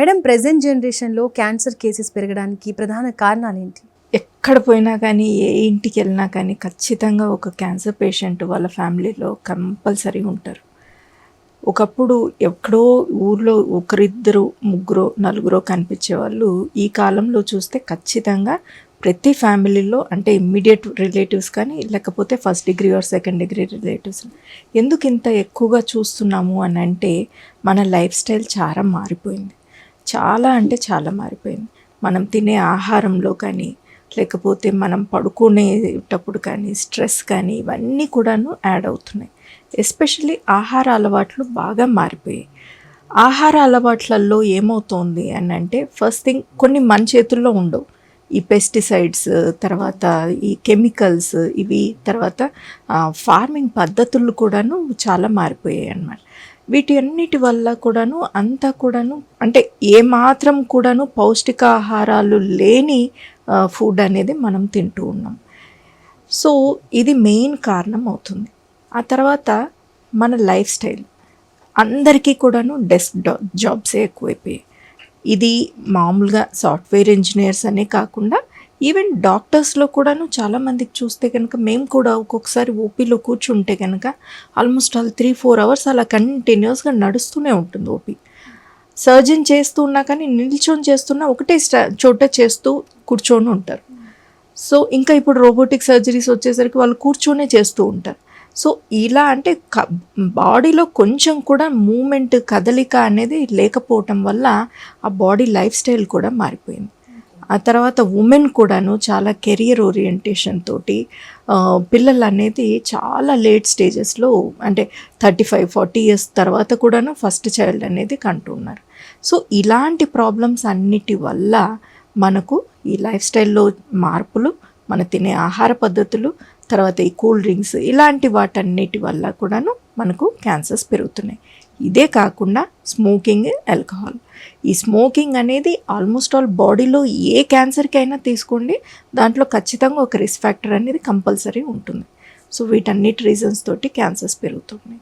Madam present జనరేషన్లో cancer cases పెరగడానికి ప్రధాన కారణాలు ఏంటి ఎక్కడ పోయినా కానీ ఏ ఇంటికి వెళ్ళినా కానీ ఖచ్చితంగా ఒక క్యాన్సర్ పేషెంట్ వాళ్ళ ఫ్యామిలీలో కంపల్సరీ ఉంటారు. ఒకప్పుడు ఎక్కడో ఊర్లో ఒకరిద్దరు ముగ్గురు నలుగురో కనిపించే వాళ్ళు ఈ కాలంలో చూస్తే ఖచ్చితంగా ప్రతి ఫ్యామిలీలో అంటే ఇమ్మీడియట్ రిలేటివ్స్ కానీ లేకపోతే first degree or second degree relatives ఎందుకు ఇంత ఎక్కువగా చూస్తున్నాము అని అంటే మన లైఫ్ స్టైల్ చాలా మారిపోయింది. చాలా అంటే చాలా మారిపోయింది. మనం తినే ఆహారంలో కానీ లేకపోతే మనం పడుకునేటప్పుడు కానీ స్ట్రెస్ కానీ ఇవన్నీ కూడాను యాడ్ అవుతున్నాయి. ఎస్పెషల్లీ ఆహార అలవాట్లు బాగా మారిపోయాయి. ఆహార అలవాట్లలో ఏమవుతోంది అని అంటే ఫస్ట్ థింగ్ కొన్ని మన చేతుల్లో ఉండవు. ఈ పెస్టిసైడ్స్ తర్వాత ఈ కెమికల్స్ ఇవి తర్వాత ఫార్మింగ్ పద్ధతులు కూడాను చాలా మారిపోయాయి అన్నమాట. వీటి అన్నిటి వల్ల కూడాను అంతా కూడాను అంటే ఏమాత్రం కూడాను పౌష్టికాహారాలు లేని ఫుడ్ అనేది మనం తింటూ ఉన్నాం. సో ఇది మెయిన్ కారణం అవుతుంది. ఆ తర్వాత మన లైఫ్ స్టైల్. అందరికీ కూడాను డెస్క్ జాబ్సే ఎక్కువైపోయాయి. ఇది మామూలుగా సాఫ్ట్వేర్ ఇంజనీర్స్ అనే కాకుండా ఈవెన్ డాక్టర్స్లో కూడాను చాలామందికి చూస్తే కనుక మేము కూడా ఒక్కొక్కసారి ఓపీలో కూర్చుంటే కనుక almost all three four hours అలా కంటిన్యూస్గా నడుస్తూనే ఉంటుంది ఓపీ. సర్జన్ చేస్తూ ఉన్నా కానీ నిల్చొని చేస్తున్నా ఒకటే స్టా చోట చేస్తూ కూర్చొని ఉంటారు. సో ఇంకా ఇప్పుడు రోబోటిక్ సర్జరీస్ వచ్చేసరికి వాళ్ళు కూర్చొనే చేస్తూ ఉంటారు. సో ఇలా అంటే క బాడీలో కొంచెం కూడా మూమెంట్ కదలిక అనేది లేకపోవటం వల్ల ఆ బాడీ లైఫ్ స్టైల్ కూడా మారిపోయింది. ఆ తర్వాత ఉమెన్ కూడాను చాలా కెరియర్ ఓరియంటేషన్ తోటి పిల్లలు అనేది చాలా లేట్ స్టేజెస్లో అంటే థర్టీ ఫైవ్ ఫార్టీ ఇయర్స్ తర్వాత కూడాను ఫస్ట్ చైల్డ్ అనేది కంటున్నారు సో ఇలాంటి ప్రాబ్లమ్స్ అన్నిటి వల్ల మనకు ఈ లైఫ్ స్టైల్లో మార్పులు మన తినే ఆహార పద్ధతులు తర్వాత ఈ కూల్ డ్రింక్స్ ఇలాంటి వాటన్నిటి వల్ల కూడాను మనకు క్యాన్సర్స్ పెరుగుతున్నాయి. ఇదే కాకుండా స్మోకింగ్ ఆల్కహాల్. ఈ స్మోకింగ్ అనేది ఆల్మోస్ట్ ఆల్ బాడీలో ఏ క్యాన్సర్కి అయినా తీసుకోండి. దాంట్లో ఖచ్చితంగా ఒక రిస్క్ ఫ్యాక్టర్ అనేది కంపల్సరీ ఉంటుంది. సో వీటన్నిటి రీజన్స్ తోటి క్యాన్సర్స్ పెరుగుతున్నాయి.